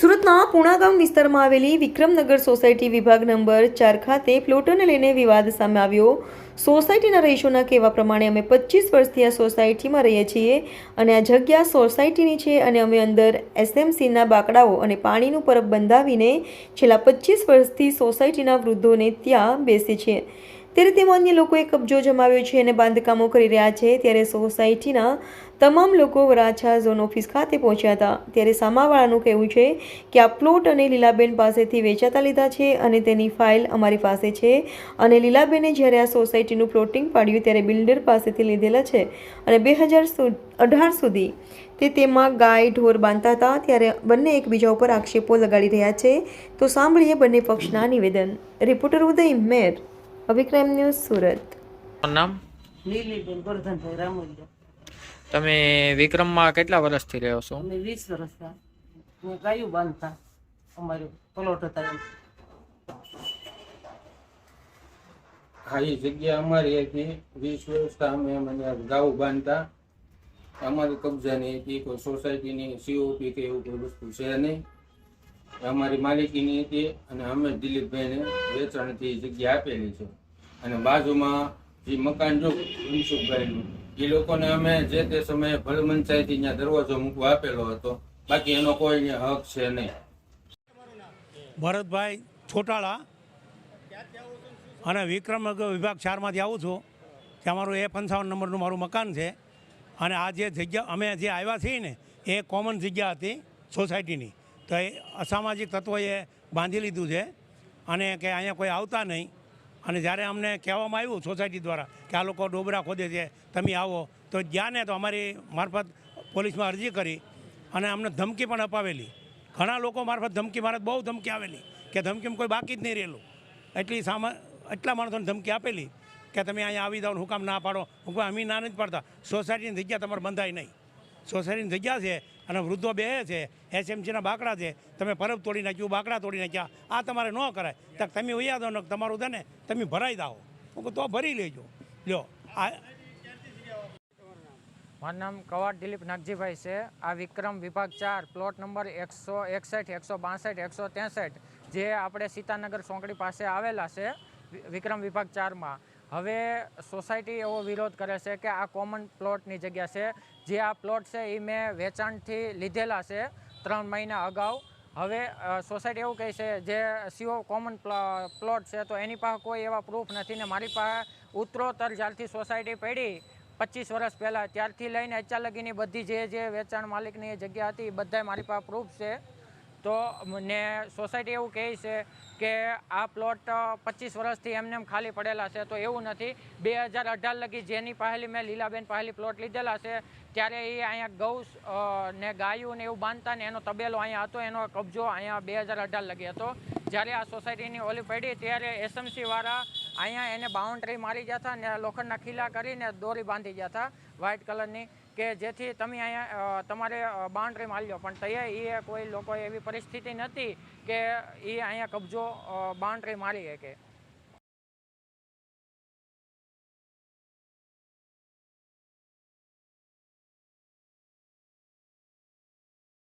સુરતના પૂણાગામ વિસ્તારમાં આવેલી વિક્રમનગર સોસાયટી વિભાગ નંબર ચાર ખાતે પ્લોટોને લઈને વિવાદ સામે આવ્યો. સોસાયટીના રહીશોના કહેવા પ્રમાણે અમે પચીસ વર્ષથી આ સોસાયટીમાં રહીએ છીએ અને આ જગ્યા સોસાયટીની છે અને અમે અંદર એસએમસીના બાકડાઓ અને પાણીનું પરબ બંધાવીને છેલ્લા પચીસ વર્ષથી સોસાયટીના વૃદ્ધોને ત્યાં બેસીએ છીએ. ત્યારે તેમાં અન્ય લોકોએ કબજો જમાવ્યો છે અને બાંધકામો કરી રહ્યા છે. ત્યારે સોસાયટીના તમામ લોકો વરાછા ઝોન ઓફિસ ખાતે પહોંચ્યા હતા. ત્યારે સામાવાળાનું કહેવું છે કે આ પ્લોટ અને લીલાબેન પાસેથી વેચાતા લીધા છે અને તેની ફાઇલ અમારી પાસે છે. અને લીલાબેને જ્યારે આ સોસાયટીનું પ્લોટિંગ પાડ્યું ત્યારે બિલ્ડર પાસેથી લીધેલા છે. અને બે હજાર અઢાર સુધી તે તેમાં ગાય, ઢોર બાંધતા હતા. ત્યારે બંને એકબીજા ઉપર આક્ષેપો લગાડી રહ્યા છે. તો સાંભળીએ બંને પક્ષના નિવેદન. રિપોર્ટર ઉદય મેર. અભિક્રમ ન્યૂઝ સુરત. તમારું નામ? લીલીબેન ગોરધનભાઈ રામોલિયા. તમે વિક્રમમાં કેટલા વર્ષથી રહ્યો છો? અમે વીસ વર્ષના મેં ગાયું બાંધતા અમારું પ્લોટ હતા એમ. હા એ જગ્યા અમારી હતી. વીસ વર્ષથી અમે મને ગાઉ બાંધતા. અમારી કબજાની હતી કોઈ સોસાયટીની સીઓપી કે એવું કોઈ વસ્તુ છે નહીં. અમારી માલિકીની હતી અને અમે દિલીપભાઈને વેચાણથી જગ્યા આપેલી છે. અને બાજુમાં જે મકાન જો મનસુખભાઈનું એ લોકોને અમે જે તે સમયે ભલ પંચાયતી ત્યાં દરવાજો મૂકવા આપેલો હતો. બાકી એનો કોઈ હક છે નહીં. ભરતભાઈ છોટાળા અને વિક્રમ વિભાગ ચારમાંથી આવું છું ત્યાં મારું એ પંચાવન નંબરનું મારું મકાન છે. અને આ જે જગ્યા અમે જે આવ્યા છીએ ને, એ કોમન જગ્યા હતી સોસાયટીની તો એ અસામાજિક તત્વોએ બાંધી લીધું છે અને કે અહીંયા કોઈ આવતા નહીં. અને જ્યારે અમને કહેવામાં આવ્યું સોસાયટી દ્વારા કે આ લોકો ડોબરા ખોદે છે, તમે આવો, તો ગયા ને તો અમારી મારફત પોલીસમાં અરજી કરી અને અમને ધમકી પણ અપાવેલી. ઘણા લોકો મારફત ધમકી મારફત બહુ ધમકી આવેલી કે ધમકીમાં કોઈ બાકી જ નહીં રહેલું. એટલી સામા, એટલા માણસોને ધમકી આપેલી કે તમે અહીંયા આવી જાઓ હુકામ ના પાડો. હુકમ અમે ના નથી પાડતા. સોસાયટીની જગ્યા તમારે બંધાય નહીં. સોસાયટીની જગ્યા છે અને વૃદ્ધો બે છે એસએમસીના બાકડા છે, તમે પરબ તોડી નાખ્યું, બાકડા તોડી નાખ્યા, આ તમારે ન કરાય. તો તમે વૈયા દો ને, તમારું છે તમે ભરાઈ દાઓ હું તો ભરી લેજો. લ્યો, આ મારું નામ કવાડ દિલીપ નાગજીભાઈ છે. આ વિક્રમ વિભાગ ચાર, પ્લોટ નંબર એકસો એકસઠ, એકસો બાસઠ, એકસો ત્રેસઠ, જે આપણે સીતાનગર સોંકડી પાસે આવેલા છે વિક્રમ વિભાગ ચારમાં. હવે સોસાયટી એવો વિરોધ કરે છે કે આ કોમન પ્લોટની જગ્યા છે. જે આ પ્લોટ છે એ મેં વેચાણથી લીધેલા છે ત્રણ મહિના અગાઉ. હવે સોસાયટી એવું કહે છે જે સીઓ કોમન પ્લોટ છે તો એની પાસે કોઈ એવા પ્રૂફ નથી ને મારી પાસે ઉત્તરોત્તર જ્યારથી સોસાયટી પડી, પચીસ વર્ષ પહેલાં, ત્યારથી લઈને અચાલકીની બધી જે જે વેચાણ માલિકની જગ્યા હતી, એ બધાય મારી પાસે પ્રૂફ છે. તો ને સોસાયટી એવું કહે છે કે આ પ્લોટ પચીસ વર્ષથી એમને એમ ખાલી પડેલા છે. તો એવું નથી. બે હજાર અઢાર લગી જેની પહેલી મેં લીલાબેન પહેલી પ્લોટ લીધેલા છે, ત્યારે એ અહીંયા ગૌ ને ગાયું ને એવું બાંધતા ને એનો તબેલો અહીંયા હતો, એનો કબજો અહીંયા બે હજાર અઢાર લગી હતો. જ્યારે આ સોસાયટીની ઓલી પડી ત્યારે એસએમસી વાળા અહીંયા એને બાઉન્ડ્રી મારી ગયા હતા ને લોખંડના ખીલા કરીને દોરી બાંધી ગયા હતા વ્હાઇટ કલરની કે જેથી તમે અહીંયા તમારે બાઉન્ડ્રી મારી લો. પણ તૈયાર એ કોઈ લોકો એવી પરિસ્થિતિ નથી કે એ અહીંયા કબજો બાઉન્ડ્રી મારી શકે.